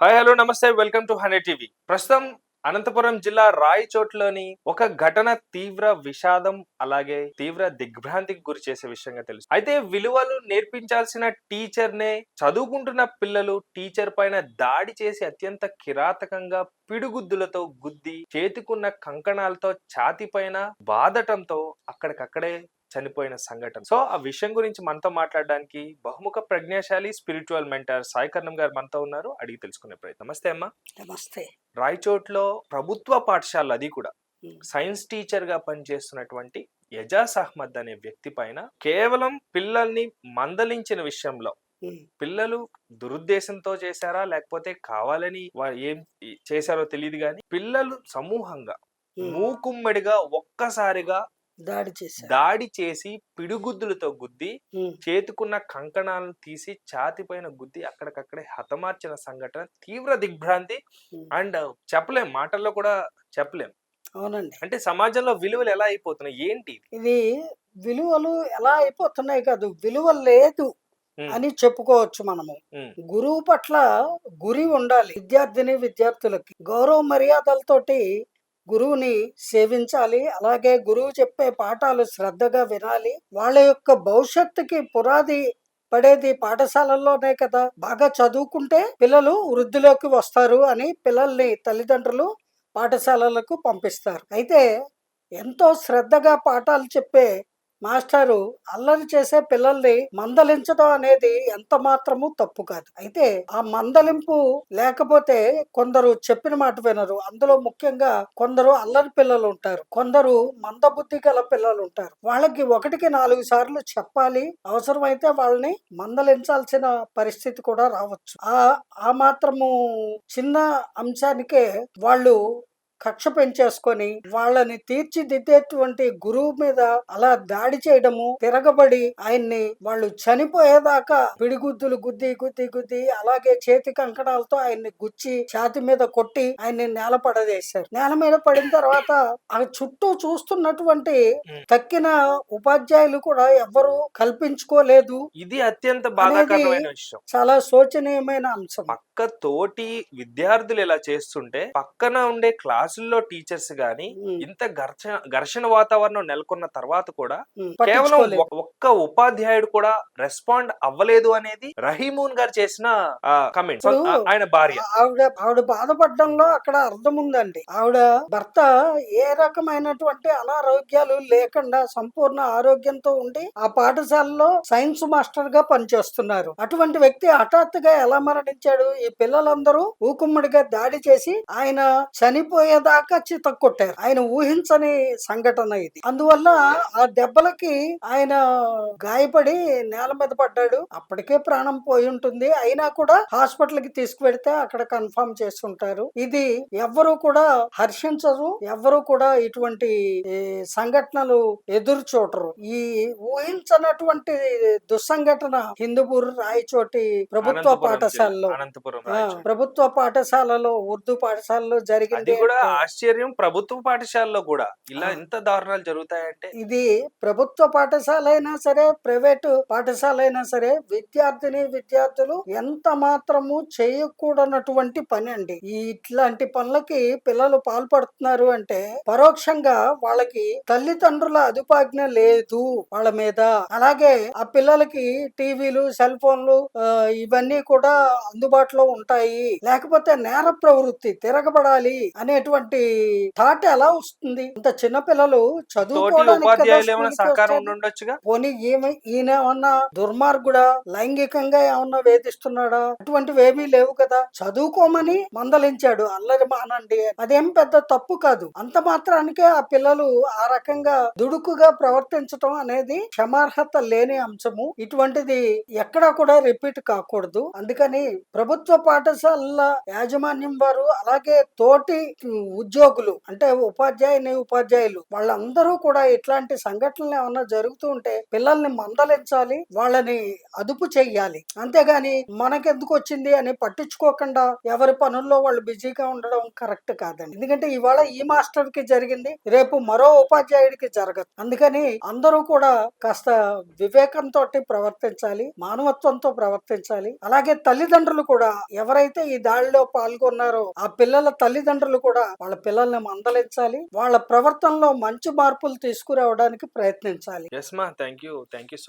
Hi hello నమస్తే welcome to hundred TV. ప్రస్తుతం అనంతపురం జిల్లా రాయచోట్లోని ఒక ఘటన తీవ్ర విషాదం అలాగే తీవ్ర దిగ్భ్రాంతికి గురి చేసే విషయంగా తెలుసు అయితే విలువలు నేర్పించాల్సిన టీచర్ నే చదువుకుంటున్న పిల్లలు టీచర్ పైన దాడి చేసి అత్యంత కిరాతకంగా పిడుగుద్దులతో గుద్ది చేతికున్న కంకణాలతో ఛాతి పైన బాదటంతో అక్కడికక్కడే చనిపోయిన సంఘటన. సో ఆ విషయం గురించి మనతో మాట్లాడడానికి బహుముఖ ప్రజ్ఞాశాలి స్పిరిచువల్ మెంటర్ సాయి కర్ణం గారు మనతో ఉన్నారు. అడిగి తెలుసుకునే ప్రయత్నం. నమస్తే అమ్మా. నమస్తే. రాయచోట్లో ప్రభుత్వ పాఠశాల అది కూడా. సైన్స్ టీచర్గా పనిచేస్తున్నటువంటి యజాస్ అహ్మద్ అనే వ్యక్తి పైన కేవలం పిల్లల్ని మందలించిన విషయంలో. పిల్లలు దురుద్దేశంతో చేశారా? లేకపోతే కావాలని వారు ఏం చేశారో తెలియదు కానీ పిల్లలు సమూహంగా. మూకుమ్మడిగా ఒక్కసారిగా దాడి చేశారు. దాడి చేసి పిడుగుద్దులతో గుద్ది. చేతుకున్న కంకణాలను తీసి ఛాతి పైన గుద్ది అక్కడికక్కడే హతమార్చిన సంఘటన తీవ్ర దిగ్భ్రాంతి. అండ్ చెప్పలేం మాటల్లో కూడా చెప్పలేం. అవునండి. అంటే సమాజంలో విలువలు ఎలా అయిపోతున్నాయి? ఏంటి ఇది? విలువలు ఎలా అయిపోతున్నాయి కాదు విలువ లేదు అని చెప్పుకోవచ్చు మనము. గురువు పట్ల గురి ఉండాలి. విద్యార్థిని విద్యార్థులకి గౌరవ మర్యాదలతోటి గురువుని సేవించాలి. అలాగే గురువు చెప్పే పాఠాలు శ్రద్ధగా వినాలి. వాళ్ళ యొక్క భవిష్యత్తుకి పునాది పడేది పాఠశాలల్లోనే కదా. బాగా చదువుకుంటే పిల్లలు వృద్ధిలోకి వస్తారు అని పిల్లల్ని తల్లిదండ్రులు పాఠశాలలకు పంపిస్తారు. అయితే ఎంతో శ్రద్ధగా పాఠాలు చెప్పే మాస్టారు అల్లరి చేసే పిల్లల్ని మందలించడం అనేది ఎంత మాత్రము తప్పు కాదు. అయితే ఆ మందలింపు లేకపోతే కొందరు చెప్పిన మాట వినరు. అందులో ముఖ్యంగా కొందరు అల్లరి పిల్లలు ఉంటారు. కొందరు మందబుద్ధి గల పిల్లలు ఉంటారు. వాళ్ళకి ఒకటికి నాలుగు సార్లు చెప్పాలి. అవసరమైతే వాళ్ళని మందలించాల్సిన పరిస్థితి కూడా రావచ్చు. ఆ ఆ మాత్రము చిన్న అంశానికే వాళ్ళు కక్ష పెంచేసుకొని వాళ్ళని తీర్చిదిద్దేటువంటి గురువు మీద అలా దాడి చేయడము తిరగబడి ఆయన్ని వాళ్ళు చనిపోయేదాకా పిడిగుద్దులు గుద్ది గుద్ది గుద్ది అలాగే చేతి కంకణాలతో ఆయన్ని గుచ్చి ఛాతి మీద కొట్టి ఆయన్ని నేల పడదేశారు. నేల మీద పడిన తర్వాత ఆ చుట్టూ చూస్తున్నటువంటి. తక్కిన ఉపాధ్యాయులు కూడా ఎవ్వరూ కల్పించుకోలేదు ఇది అత్యంత బాధాకరమైన విషయం. చాలా శోచనీయమైన అంశం. పక్క తోటి విద్యార్థులు ఇలా చేస్తుంటే పక్కన ఉండే క్లాసుల్లో టీచర్స్ గాని ఇంత ఘర్షణ ఘర్షణ వాతావరణం నెలకొన్న తర్వాత కూడా కేవలం ఒక్క ఉపాధ్యాయుడు కూడా రెస్పాండ్ అవ్వలేదు అనేది రహీమూన్ గారు చేసిన కమెంట్ ఆయన భార్య. ఆవిడ ఆవిడ బాధపడడంలో అక్కడ అర్థం ఉందండి ఆవిడ భర్త ఏ రకమైనటువంటి అనారోగ్యాలు లేకుండా సంపూర్ణ ఆరోగ్యంతో ఉండి ఆ పాఠశాలలో సైన్స్ మాస్టర్గా పనిచేస్తున్నారు. అటువంటి వ్యక్తి హఠాత్తుగా ఎలా మరణించాడు? ఈ పిల్లలందరూ ఊకుమ్మడిగా దాడి చేసి ఆయన చనిపోయేదాకా చిత కొట్టారు ఆయన ఊహించని సంఘటన ఇది. అందువల్ల ఆ దెబ్బలకి ఆయన గాయపడి నేల మీద పడ్డాడు. అప్పటికే ప్రాణం పోయి ఉంటుంది. అయినా కూడా హాస్పిటల్కి తీసుకువెడితే అక్కడ కన్ఫర్మ్ చేస్తుంటారు. ఇది ఎవ్వరు కూడా హర్షించరు. ఎవ్వరు కూడా ఇటువంటి సంఘటనలు ఎదురు చూడరు ఈ ఊహించనటువంటి దుస్సంఘటన హిందూపూర్ రాయచోటి ప్రభుత్వ పాఠశాలలో. ప్రభుత్వ పాఠశాలలో ఉర్దూ పాఠశాలలో జరిగింది కూడా ఆశ్చర్యం ప్రభుత్వ పాఠశాలలో కూడా. ఇలా. ఎంత దారుణాలు జరుగుతాయంటే? ఇది ప్రభుత్వ పాఠశాల అయినా సరే ప్రైవేటు పాఠశాల అయినా సరే విద్యార్థిని విద్యార్థులు ఎంత మాత్రము చేయకూడనటువంటి పని అండి ఈ ఇట్లాంటి పనులకి పిల్లలు పాల్పడుతున్నారు అంటే పరోక్షంగా వాళ్ళకి తల్లిదండ్రుల అదుపాజ్ఞ లేదు వాళ్ళ మీద. అలాగే ఆ పిల్లలకి టీవీలు సెల్ ఫోన్లు ఇవన్నీ కూడా అందుబాటులో ఉంటాయి. లేకపోతే నేర ప్రవృత్తి తిరగబడాలి అనేటువంటి థాట్ ఎలా వస్తుంది? ఇంత చిన్న పిల్లలు చదువుకోవడానికి పోనీ ఏమి ఈయన ఏమన్నా దుర్మార్గుడా? లైంగికంగా ఏమన్నా వేధిస్తున్నాడా? అటువంటివి ఏమీ లేవు కదా. చదువుకోమని మందలించాడు. అల్లరి మానండి. అదేం పెద్ద తప్పు కాదు. అంత మాత్రానికే ఆ పిల్లలు ఆ రకంగా దుడుకుగా ప్రవర్తించటం అనేది క్షమార్హత లేని అంశము. ఇటువంటిది ఎక్కడా కూడా రిపీట్ కాకూడదు. అందుకని ప్రభుత్వ పాఠశాలల యాజమాన్యం వారు అలాగే తోటి ఉద్యోగులు అంటే ఉపాధ్యాయుని ఉపాధ్యాయులు వాళ్ళందరూ కూడా ఇట్లాంటి సంఘటనలు ఏమన్నా జరుగుతూ ఉంటే పిల్లల్ని మందలించాలి వాళ్ళని అదుపు చెయ్యాలి. అంతేగాని మనకెందుకు వచ్చింది అని పట్టించుకోకుండా ఎవరి పనుల్లో వాళ్ళు బిజీగా ఉండడం కరెక్ట్ కాదండి. ఎందుకంటే ఇవాళ ఈ మాస్టర్కి జరిగింది రేపు మరో ఉపాధ్యాయుడికి జరగదు. అందుకని అందరూ కూడా కాస్త వివేకంతో ప్రవర్తించాలి మానవత్వంతో ప్రవర్తించాలి. అలాగే తల్లిదండ్రులు కూడా ఎవరైతే ఈ దాడిలో పాల్గొన్నారో ఆ పిల్లల తల్లిదండ్రులు కూడా వాళ్ళ పిల్లల్ని మందలించాలి వాళ్ళ ప్రవర్తనలో మంచి మార్పులు తీసుకురావడానికి ప్రయత్నించాలి. ఎస్ మా థ్యాంక్ యూ థ్యాంక్ యూ